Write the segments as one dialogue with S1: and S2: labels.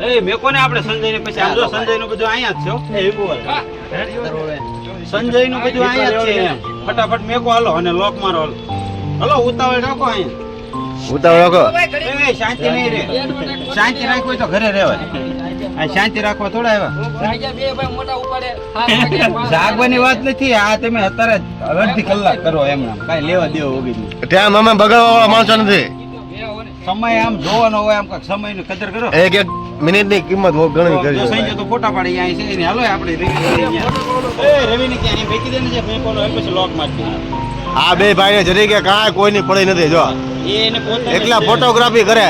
S1: એ મેકો ને આપણે સંજય ને પછી આમ જો સંજયનું બધું અહીંયા જ છે એ બોલ સંજયનું બધું અહીંયા જ છે. ફટાફટ મેકો હાલો અને લોક મારો હાલો ઉતાવળ રાખો અહીંયા.
S2: ઉતાવળ
S1: એ, શાંતિ નહીં રે શાંતિ રાખવી તો ઘરે રહેવાય. આ શાંતિ રાખવા થોડા આવ્યા. જાગવાની વાત નથી. આ તમે અત્યારે અડધી કલાક કરો એમ કઈ કાંઈ લેવા દેવો વગર
S2: ત્યાં અમે બગાડવા વાળા માણસો નથી.
S1: સમય આમ જોવાનો હોય આમ કાંક સમયની કદર કરો.
S2: એક એક મિનિટની કિંમત
S1: જો
S2: કરી
S1: સંજય તો ફોટા પાડી અહીંયા છે. એને હાલો આપણે રવિ રવિને ક્યાં અહીં દે ને જે ફેંકવાનો હોય પછી લોક મારી.
S2: આ બે ભાઈ જરી કે કાંઈ કોઈની પડી નથી જો. એકલા ફોટોગ્રાફી કરે.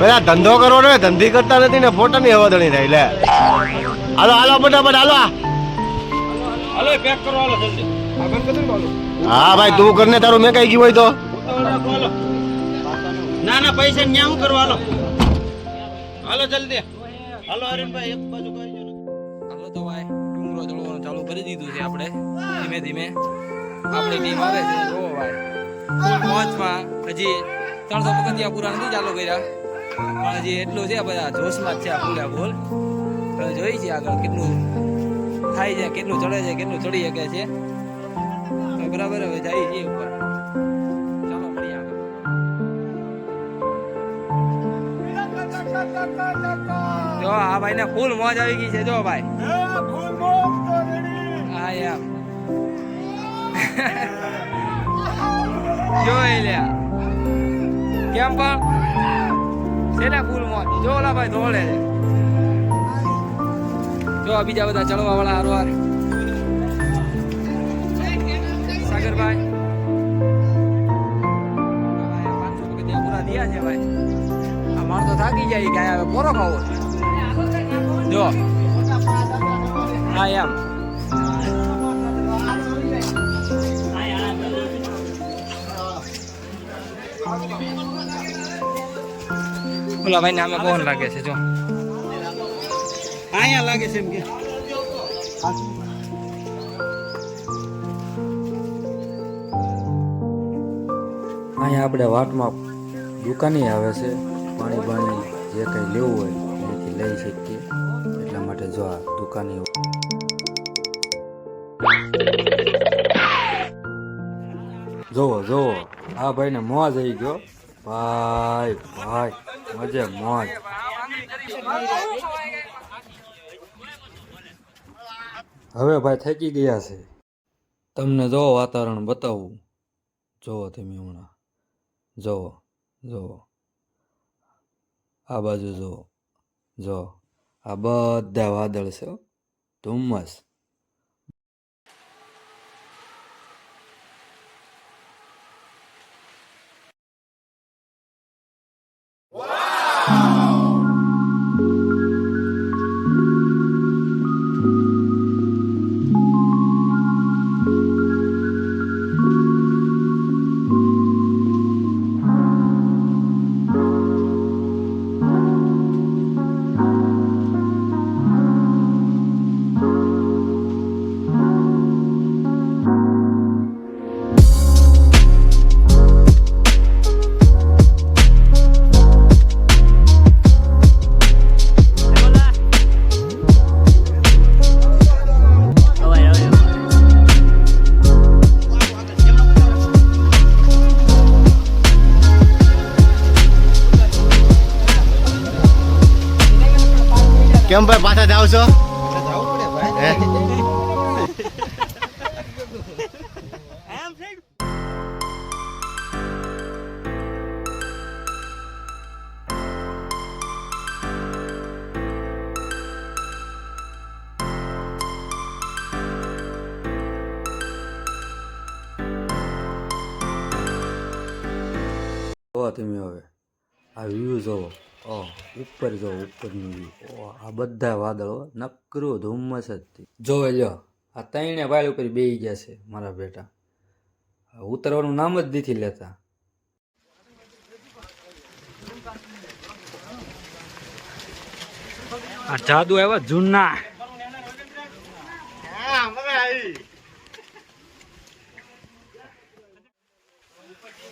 S1: પેલા
S2: ધંધો કરો ને ધંધી કરતા નથી ને ફોટાની હવાદણી રહી લે. હાલો હાલો ફટાફટ હાલો
S1: હાલો પેક કરો હાલો જલ્દી.
S2: હા ભાઈ તું કરને તારું મેં કઈ ગયું હોય તો.
S1: ના ના પૈસા ન્યા હું કરવા હાલો. હાલો જલ્દી. હાલો હરીનભાઈ એક બાજુ કરી દો
S3: હાલો તો ભાઈ ડુંગરો ચાલુ કરી દીધું છે આપણે. ધીમે ધીમે આપણી ટીમ આવે છે. ઓ ભાઈ મોજમાં હજી ત્રણસો પગથિયા પૂરા નથી ચાલુ કર્યા. પણ હજી એટલું છે બધા જોશમાં જ છે આ ફૂલ હવે જોઈ છે આગળ કેટલું થાય છે, કેટલું ચડે છે, કેટલું ચડી શકે છે. બરાબર હવે જાય છે ઉપર. ચાલો, મળીએ આગળ. જો આ ભાઈને ફૂલ મોજ આવી ગઈ છે, જો ભાઈ. જો એ લ્યા કેમ પણ? છે ને ફૂલ મોજ જો ઓલા ભાઈ દોડે છે. જો બીજા બધા ચડવા વાળા હારો હાર સાગરભાઈ. પાંચસો પગથિયા પૂરા થયા છે ભાઈ આ માણ તો થાકી જાય કે હવે પોરો ખાવો જો. હા, એમ. ઓલા ભાઈ નામે કોણ લાગે છે જો.
S1: અહીંયા લાગે છે એમ કે.
S4: અહીંયા આપણે વાટમાં દુકાને આવે છે. પાણી બાણી જે કંઈ લેવું હોય એથી લઈ શકીએ. એટલા માટે જો આ દુકાને જોવો જોવો. આ ભાઈને મોજ આવી ગયો. ભાઈ ભાઈ. મજે મોજ. હવે ભાઈ થકી ગયા છે. તમને જો વાતાવરણ બતાવું. જોવો તમે હમણાં. જોવો જોવો આ બાજુ જુઓ જો. આ બધા વાદળ છે. ધુમ્મસ.
S2: કેમ ભાઈ પાછા જાવ છો
S4: તમે હવે. આ વ્યૂ જોવો. ઓહ ઉપર જો ઉપરનું ઓહ આ બધા વાદળો નકરું ધુમ્મસ જ. જોવે લ્યો, આ ત્રણે વાળ ઉપર બેસી ગયા છે મારા બેટા. ઉતરવાનું નામ જ નથી લેતા.
S3: આ જાદુ આવ્યા જૂના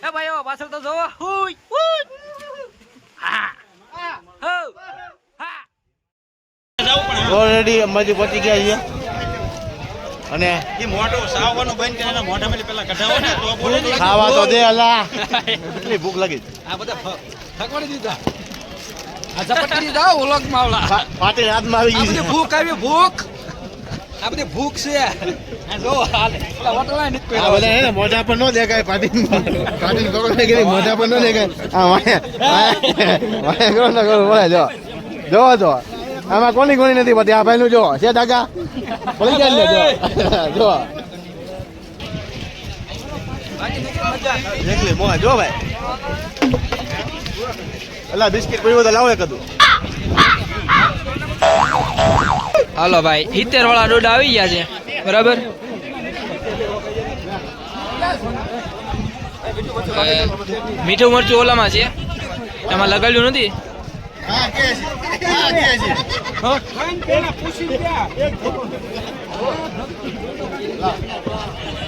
S3: હા ભાઈઓ પાછળ તો જોવો હુઈ હુઈ હા હો હા
S1: જવું પણ
S2: ઓલરેડી અંબાજી પહોંચી ગયા છીએ. અને
S1: એ મોઢું સાવવાનું બંધ કરીને એના મોઢામાંથી પેલા કઢાવો ને તો બોલે
S2: ખાવા તો દે અલા. એટલી ભૂખ લાગી
S3: આ બધા થકવાડી દીધા. આ ઝપટી દીધા ઓલક માવલા.
S2: પા- પાટીલ હાથમાં આવી
S3: આ
S2: ગઈ
S3: ભૂખ આવી ભૂખ. આ બધી ભૂખ છે. આ જો હાલે. ઓલા વટલા નથી
S2: આ બધા મોઢા પર ન દેખાય પાટી પાટી ગઈ મોઢા પર ન દેખાય. આ વાય વાય કરો ને કરો બોલે જો. જો જો. આમાં કોની કોની નથી પતી? આ ભાઈનું જો છે ટાકા પડી જાય ને જો. જો. જો ભાઈ. અલા બિસ્કિટ પીવું તો લાવો એક હતું
S3: હાલો ભાઈ સિત્તેર વાળા ડોડા આવી ગયા છે. બરાબર? મીઠું મરચું ઓલામાં છે. એમાં લગાડ્યું નથી?
S2: હા કે છે હા કે છે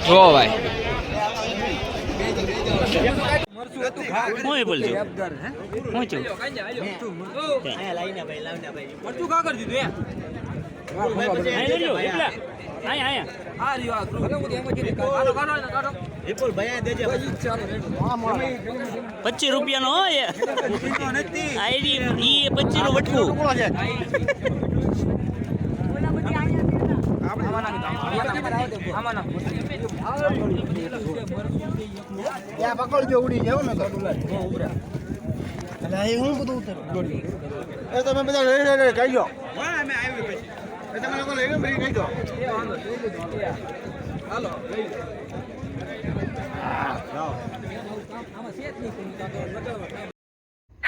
S3: જો ભાઈ
S1: હું બોલજો હું છું
S3: મરચું કા કરી દીધું આ રહ્યો આ. કાઢો, કાઢો.
S5: પચીસ રૂપિયાનો હોય આઈડી ઈ પચીસનું.
S3: આમાં
S2: પકડજો ઉડી જાવ ને એ હું બધું ઉતર? એ તમે બધા લઈ લઈ લઈ કહીજો તમે લોકો લઈ લો પછી કહીજો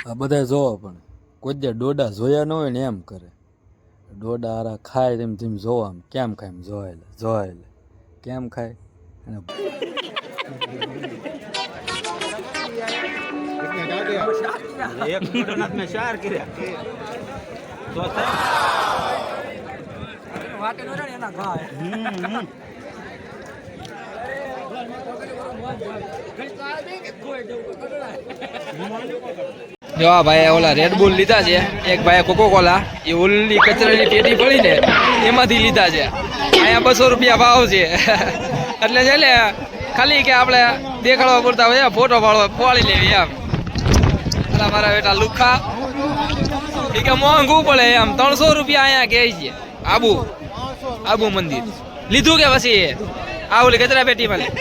S4: આ બધા જોવો પણ કોઈ જે ડોડા જોયા ન હોય ને એમ કરે. ડોડા આરા ખાય તેમ તેમ જોવા આમ કેમ ખાય એમ જોયેલે લે કેમ ખાય? અને
S1: એક મિનિટ મેં ચાર કર્યા તો થાય
S3: વાટે નો રહે ને એના ઘા હે. જો આ ભાઈ ઓલા રેડબુલ લીધા છે, એક ભાઈ કોકો એ ઓલી કચરાની પેટી પડી ને એમાંથી લીધા છે. અહીંયા બસો રૂપિયા ભાવ છે. એટલે છે ને, ખાલી કે આપણે દેખાડવા પૂરતા હોય, ફોટો પાડવા પાડી લેવી એમ. એટલે મારા બેટા લુખા. એ કે મોંઘું પડે એમ. ત્રણસો રૂપિયા અહીંયા કહે છે. આબુ. આબુ મંદિર. લીધું કે પછી આ ઓલી કચરા પેટીમાં લે